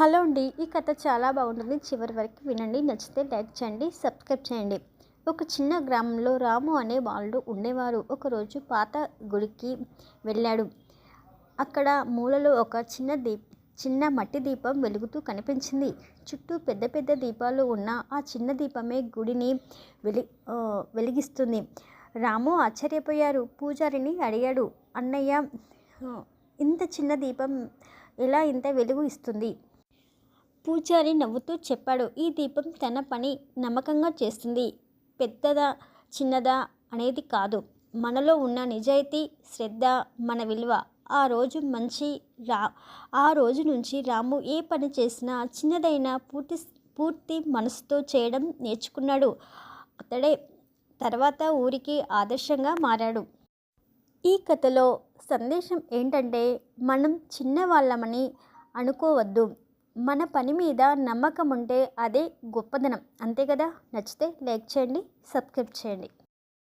Hello అండి ఈ కథ చాలా బాగుంటుంది. చివరి వరకు వినండి నచ్చితే లైక్ చేయండి సబ్స్క్రైబ్ చేయండి. ఒక చిన్న గ్రామంలో రాము అనే వాళ్ళు ఉండేవారు. ఒకరోజు పాత గుడికి వెళ్ళాడు. అక్కడ మూలలో ఒక చిన్న దీప్ చిన్న మట్టి దీపం వెలుగుతూ కనిపించింది. చుట్టూ పెద్ద పెద్ద దీపాలు ఉన్న ఆ చిన్న దీపమే గుడిని వెలి వెలిగిస్తుంది. రాము ఆశ్చర్యపోయారు. పూజారిని అడిగాడు అన్నయ్య ఇంత చిన్న దీపం ఎలా ఇంత వెలుగు ఇస్తుంది? పూజారి నవ్వుతూ చెప్పాడు. ఈ దీపం తన పని నమ్మకంగా చేస్తుంది. పెద్దదా చిన్నదా అనేది కాదు. మనలో ఉన్న నిజాయితీ శ్రద్ధ మన విలువ. ఆ రోజు మంచి రా ఆ రోజు నుంచి రాము ఏ పని చేసినా చిన్నదైనా పూర్తి పూర్తి మనసుతో చేయడం నేర్చుకున్నాడు. అతడే తర్వాత ఊరికి ఆదర్శంగా మారాడు. ఈ కథలో సందేశం ఏంటంటే మనం చిన్నవాళ్ళమని అనుకోవద్దు. మన పని మీద నమ్మకం ఉంటే అదే గొప్పదనం. అంతే కదా? నచ్చితే లైక్ చేయండి సబ్స్క్రైబ్ చేయండి.